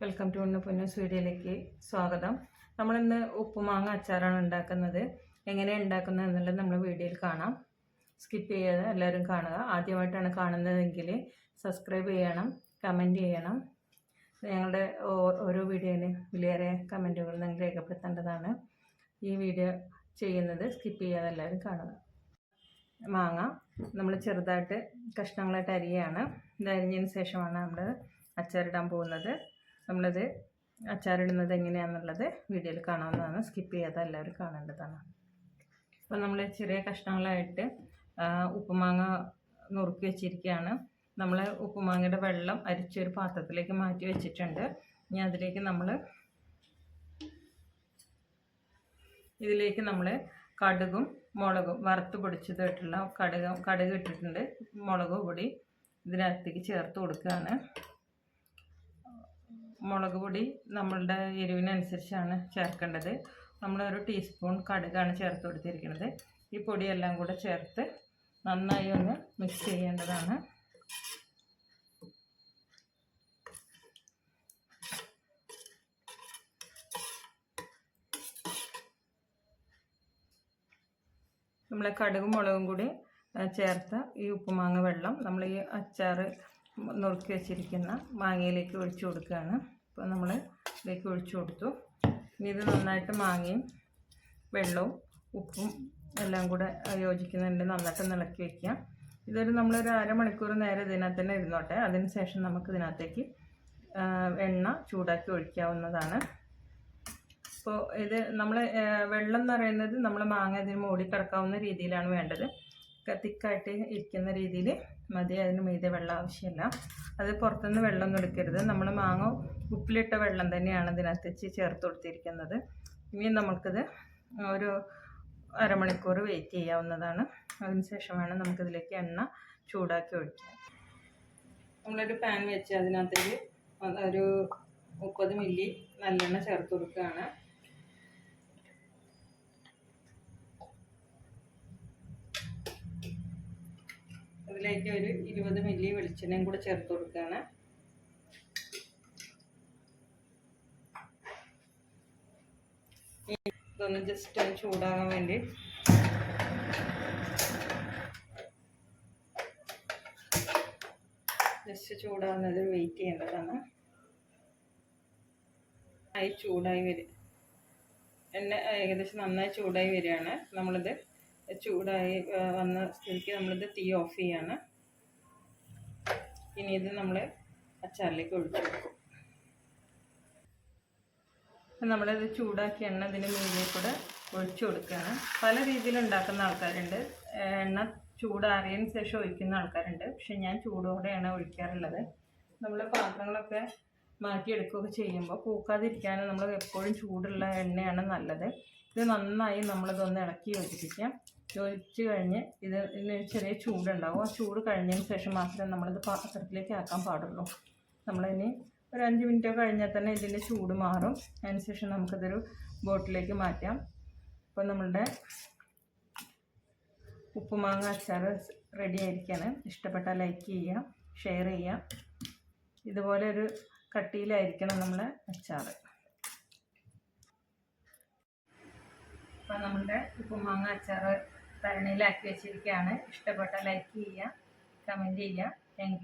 Welcome to ഉണ്ണ Ponnoos വീഡിയോയിലേക്ക് സ്വാഗതം. നമ്മളിന്ന് ഉപ്പുമാങ്ങ അച്ചാറാണ് ഉണ്ടാക്കുന്നത്. എങ്ങനെയാണ് ഉണ്ടാക്കുന്നത് എന്നുള്ളത് നമ്മൾ വീഡിയോയിൽ കാണാം. സ്കിപ്പ് ചെയ്യാതെ എല്ലാവരും കാണുക. ആദ്യമായിട്ടാണ് കാണുന്നതെങ്കിൽ സബ്സ്ക്രൈബ് ചെയ്യണം കമന്റ് ചെയ്യണം. ഞങ്ങളുടെ ഓരോ വീഡിയോയിലും വിലയേറെ കമന്റുകൾ നിങ്ങൾ രേഖപ്പെടുത്തേണ്ടതാണ്. ഈ വീഡിയോ ചെയ്യുന്നത് സ്കിപ്പ് ചെയ്യാതെ എല്ലാവരും കാണുക. മാങ്ങ നമ്മൾ ചെറുതായിട്ട് കഷ്ണങ്ങളായിട്ട് അരിയാണ്. ഇത് അരിഞ്ഞതിന് ശേഷമാണ് നമ്മൾ അച്ചാറിടാൻ പോകുന്നത്. നമ്മളത് അച്ചാറിടുന്നത് എങ്ങനെയാണെന്നുള്ളത് വീഡിയോയിൽ കാണാവുന്നതാണ്. സ്കിപ്പ് ചെയ്യാതെ എല്ലാവരും കാണേണ്ടതാണ്. അപ്പോൾ നമ്മൾ ചെറിയ കഷ്ണങ്ങളായിട്ട് ഉപ്പുമാങ്ങ നുറുക്കി വെച്ചിരിക്കുകയാണ്. നമ്മൾ ഉപ്പുമാങ്ങയുടെ വെള്ളം അരിച്ചൊരു പാത്രത്തിലേക്ക് മാറ്റി വെച്ചിട്ടുണ്ട്. ഇനി അതിലേക്ക് നമ്മൾ ഇതിലേക്ക് നമ്മൾ കടുകും മുളകും വറുത്ത് പൊടിച്ചതായിട്ടുള്ള കടുക കടുക് ഇട്ടിട്ടുണ്ട്. മുളക് പൊടി ഇതിനകത്തേക്ക് ചേർത്ത് കൊടുക്കുകയാണ്. മുളക് പൊടി നമ്മളുടെ എരിവിനനുസരിച്ചാണ് ചേർക്കേണ്ടത്. നമ്മളൊരു ടീസ്പൂൺ കടുകാണ് ചേർത്ത് കൊടുത്തിരിക്കുന്നത്. ഈ പൊടിയെല്ലാം കൂടെ ചേർത്ത് നന്നായി ഒന്ന് മിക്സ് ചെയ്യേണ്ടതാണ്. നമ്മളെ കടുകും മുളകും കൂടി ചേർത്ത ഈ ഉപ്പുമാങ്ങ വെള്ളം നമ്മൾ ഈ അച്ചാർ നുറുക്കി വെച്ചിരിക്കുന്ന മാങ്ങയിലേക്ക് ഒഴിച്ചു കൊടുക്കുകയാണ്. അപ്പോൾ നമ്മൾ ഇതിലേക്ക് ഒഴിച്ചു കൊടുത്തു. ഇനി ഇത് നന്നായിട്ട് മാങ്ങയും വെള്ളവും ഉപ്പും എല്ലാം കൂടെ യോജിക്കുന്നുണ്ട്. നന്നായിട്ട് നിളക്കി വയ്ക്കുക ഇതൊരു നമ്മളൊരു അരമണിക്കൂർ നേരം ഇതിനകത്ത് തന്നെ ഇരുന്നോട്ടെ. അതിന് ശേഷം നമുക്ക് ഇതിനകത്തേക്ക് എണ്ണ ചൂടാക്കി ഒഴിക്കാവുന്നതാണ്. അപ്പോൾ ഇത് നമ്മൾ വെള്ളം എന്ന് പറയുന്നത് നമ്മൾ മാങ്ങ ഇതിന് മൂടി കിടക്കാവുന്ന രീതിയിലാണ് വേണ്ടത്. തിക്കായിട്ട് ഇരിക്കുന്ന രീതിയിൽ മതി അതിന് മീതെ വെള്ളം ആവശ്യമില്ല. അത് പുറത്തുനിന്ന് വെള്ളമൊന്നും എടുക്കരുത്. നമ്മൾ മാങ്ങ ഉപ്പിലിട്ട വെള്ളം തന്നെയാണ് ഇതിനകത്ത് വെച്ച് ചേർത്ത് കൊടുത്തിരിക്കുന്നത്. ഇനി നമുക്കിത് ഒരു അരമണിക്കൂർ വെയിറ്റ് ചെയ്യാവുന്നതാണ്. അതിന് ശേഷം വേണം നമുക്കിതിലേക്ക് എണ്ണ ചൂടാക്കി ഒഴിക്കാൻ. നമ്മളൊരു പാൻ വെച്ച് അതിനകത്തേക്ക് ഒരു മുപ്പത് മില്ലി നല്ലെണ്ണ ചേർത്ത് കൊടുക്കുകയാണ്. അതിലേക്ക് ഒരു ഇരുപത് മില്ലി വെളിച്ചെണ്ണയും കൂടെ ചേർത്ത് കൊടുക്കുകയാണ്. ഇതൊന്ന് ജസ്റ്റ് ഒന്ന് ചൂടാകാൻ വേണ്ടി. ജസ്റ്റ് ചൂടാകുന്നത് വെയിറ്റ് ചെയ്യേണ്ടതാണ്. ആയി ചൂടായി വരും എണ്ണ ഏകദേശം നന്നായി ചൂടായി വരികയാണ്. നമ്മളിത് ചൂടായി വന്ന സ്ഥിതിക്ക് നമ്മളിത് തീ ഓഫ് ചെയ്യാണ്. ഇനി ഇത് നമ്മൾ അച്ചാറിലേക്ക് ഒഴിച്ചു കൊടുക്കും നമ്മളിത് ചൂടാക്കി എണ്ണ ഇതിന് മീതിൽ കൂടെ ഒഴിച്ചു കൊടുക്കുകയാണ്. പല രീതിയിൽ ഉണ്ടാക്കുന്ന ആൾക്കാരുണ്ട്. എണ്ണ ചൂടാറിയതിന് ശേഷം ഒഴിക്കുന്ന ആൾക്കാരുണ്ട്. പക്ഷെ ഞാൻ ചൂടോടെയാണ് ഒഴിക്കാറുള്ളത്. നമ്മൾ പാത്രങ്ങളൊക്കെ മാറ്റിയെടുക്കുകയൊക്കെ ചെയ്യുമ്പോൾ പൂക്കാതിരിക്കാൻ നമ്മൾ എപ്പോഴും ചൂടുള്ള എണ്ണയാണ് നല്ലത്. ഇത് നന്നായി നമ്മളിതൊന്ന് ഇളക്കി യോജിപ്പിക്കാം. യോജിച്ച് കഴിഞ്ഞ് ഇത് ചെറിയ ചൂടുണ്ടാവും. ആ ചൂട് കഴിഞ്ഞതിന് ശേഷം മാത്രമേ നമ്മളിത് പാത്രത്തിലേക്ക് ആക്കാൻ പാടുള്ളൂ. നമ്മളിനി ഒരു അഞ്ച് മിനിറ്റ് കഴിഞ്ഞാൽ തന്നെ ഇതിന്റെ ചൂട് മാറും. അതിനുശേഷം നമുക്കിതൊരു ബോട്ടിലേക്ക് മാറ്റാം. അപ്പോൾ നമ്മളുടെ ഉപ്പുമാങ്ങ അച്ചാർ റെഡി ആയിരിക്കാണ്. ഇഷ്ടപ്പെട്ടാൽ ലൈക്ക് ചെയ്യുക ഷെയർ ചെയ്യുക. ഇതുപോലെ ഒരു കട്ടിയിലായിരിക്കണം നമ്മളെ അച്ചാർ. അപ്പം നമ്മളുടെ ഉപ്പുമാങ്ങ അച്ചാർ തരണിയിലാക്കി വെച്ചിരിക്കുകയാണ്. ഇഷ്ടപ്പെട്ട ലൈക്ക് ചെയ്യുക കമന്റ് ചെയ്യുക. താങ്ക്